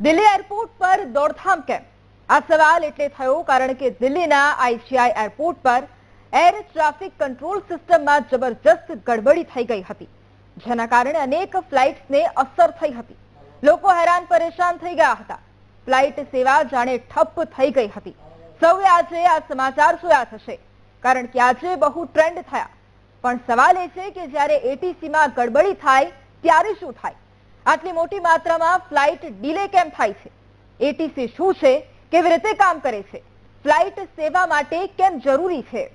Delhi airport પર દોડધામ કેમ? આ સવાલ એટલે થયો કારણ કે દિલ્હીના આઈજીઆઈ એરપોર્ટ પર એર ટ્રાફિક કંટ્રોલ સિસ્ટમમાં જબરજસ્ત ગડબડી થઈ ગઈ હતી, જેના કારણે અનેક ફ્લાઇટ્સને અસર થઈ હતી. લોકો હેરાન પરેશાન થઈ ગયા હતા. ફ્લાઇટ સેવા જાણે ઠપ થઈ ગઈ હતી. સૌએ આજે આ સમાચાર જોયા થશે, કારણ કે આજે બહુ ટ્રેન્ડ થયા. પણ સવાલ એ છે કે જ્યારે એટીસીમાં ગડબડી થાય, ત્યારે શું થાય? આટલી મોટી માત્રામાં ફ્લાઇટ ડીલે કેમ થાય છે? એટીસી શું છે? કેવી રીતે કામ કરે છે? ફ્લાઇટ સેવા માટે કેમ જરૂરી છે?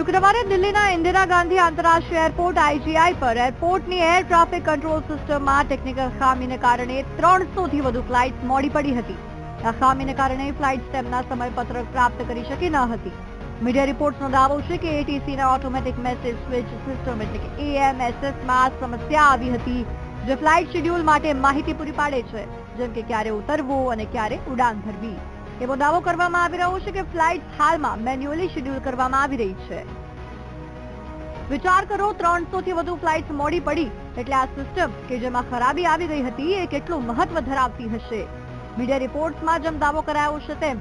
શુક્રવારે દિલ્હીના ઇન્દિરા ગાંધી આંતરરાષ્ટ્રીય એરપોર્ટ આઈજીઆઈ પર એરપોર્ટની એર ટ્રાફિક કંટ્રોલ સિસ્ટમમાં ટેકનિકલ ખામીને કારણે ત્રણસોથી વધુ ફ્લાઇટ્સ મોડી પડી હતી. આ ખામીને કારણે ફ્લાઇટ્સ તેમના સમયપત્રક પ્રાપ્ત કરી શકી ન હતી. મીડિયા રિપોર્ટ્સનો દાવો છે કે એટીસીના ઓટોમેટિક મેસેજ સ્વિચ સિસ્ટમ એટલે કે એએમએસએસમાં સમસ્યા આવી હતી, જે ફ્લાઇટ શેડ્યુલ માટે માહિતી પૂરી પાડે છે, જેમ કે ક્યારે ઉતરવું અને ક્યારે ઉડાન ભરવી. એવો દાવો કરવામાં આવી રહ્યો છે કે ફ્લાઇટ હાલમાં મેન્યુઅલી શેડ્યુલ કરવામાં આવી રહી છે. વિચાર કરો ત્રણસો થી વધુ ફ્લાઇટ મોડી પડી. એટલે આ સિસ્ટમ કે જેમાં ખરાબી આવી ગઈ હતી, એ કેટલું મહત્વ ધરાવતી હશે? મીડિયા રિપોર્ટ્સમાં જેમ દાવો કરાયો છે તેમ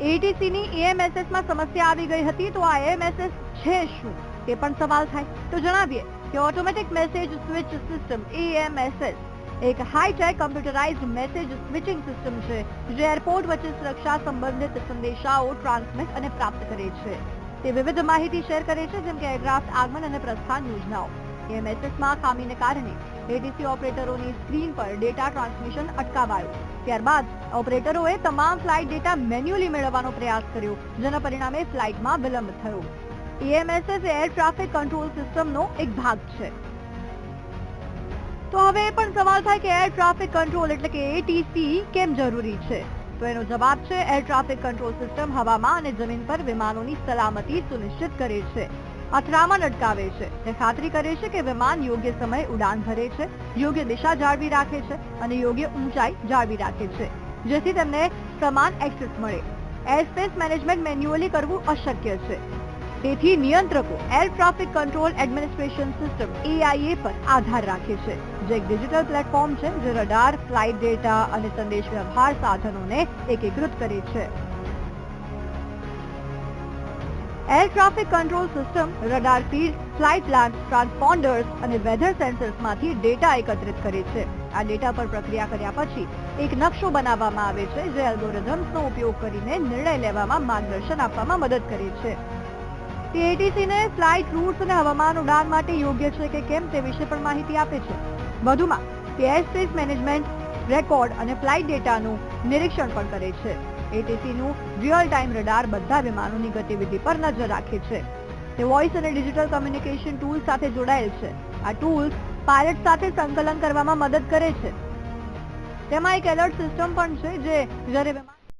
એટીસી ની એએમએસએસમાં સમસ્યા આવી ગઈ હતી, તો આ એએમએસએસ છે શું? તે પણ સવાલ થાય. તો જણાવીએ કે automatic message switch system AMSS એક hi tech computerise message switching system છે, જે એરપોર્ટ વચ્ચે સુરક્ષા સંબંધિત સંદેશાઓ ટ્રાન્સમિટ અને પ્રાપ્ત કરે છે. તે વિવિધ માહિતી શેર કરે છે, જેમ કે એરક્રાફ્ટ, આગમન અને પ્રસ્થાન યોજનાઓ. એમએસએસમાં ખામીને કારણે એટીસી ઓપરેટરોની સ્ક્રીન પર ડેટા ટ્રાન્સમિશન અટકાવાયું. ત્યારબાદ ઓપરેટરોએ તમામ ફ્લાઇટ ડેટા મેન્યુઅલી મેળવવાનો પ્રયાસ કર્યો, જેના પરિણામે ફ્લાઇટમાં વિલંબ થયો. એએમએસએસ એર ટ્રાફિક કંટ્રોલ સિસ્ટમનો એક ભાગ છે. તો હવે એ પણ સવાલ થાય કે એર ટ્રાફિક કંટ્રોલ એટલે કે એટીસી કેમ જરૂરી છે? તો જવાબ છે એર ટ્રાફિક કંટ્રોલ સિસ્ટમ હવામાં અને જમીન પર વિમાનોની સલામતી સુનિશ્ચિત કરે છે. અથડામણ અટકાવે છે. તે ખાતરી કરે છે કે વિમાન યોગ્ય સમયે ઉડાન ભરે છે, યોગ્ય દિશા જાળવી રાખે છે અને યોગ્ય ઊંચાઈ જાળવી રાખે છે, જેથી તેમને સમાન એક્સેસ મળે. એરસ્પેસ મેનેજમેન્ટ મેન્યુઅલી કરવું અશક્ય છે. તેથી નિયંત્રકો air traffic control administration system AIA પર આધાર રાખે છે. જે એક ડિજિટલ પ્લેટફોર્મ છે, જે રડાર ફ્લાઇટ ડેટા અને સંદેશ વ્યવહાર સાધનોને એકીકૃત કરે છે. Air traffic control system radar feed flight plan transponders અને વેધર સેન્સર્સમાંથી ડેટા એકત્રિત કરે છે. આ ડેટા પર પ્રક્રિયા કર્યા પછી એક નકશો બનાવવામાં આવે છે, જે એલ્ગોરિધમ્સનો ઉપયોગ કરીને નિર્ણય લેવામાં માર્ગદર્શન આપવામાં મદદ કરે છે. તે એટીસીને ફ્લાઇટ રૂટ્સ અને હવામાન ઉડાન માટે યોગ્ય છે કે કેમ તે વિશે પણ માહિતી આપે છે. વધુમાં તે એરસ્પેસ મેનેજમેન્ટ રેકોર્ડ અને ફ્લાઇટ ડેટાનું નિરીક્ષણ પણ કરે છે. એટીસીનું રિયલ ટાઈમ રડાર બધા વિમાનોની ગતિવિધિ પર નજર રાખે છે. તે વોઇસ અને ડિજિટલ કમ્યુનિકેશન ટૂલ સાથે જોડાયેલ છે. આ ટૂલ્સ પાયલટ સાથે સંકલન કરવામાં મદદ કરે છે. તેમાં એક એલર્ટ સિસ્ટમ પણ છે જે જ્યારે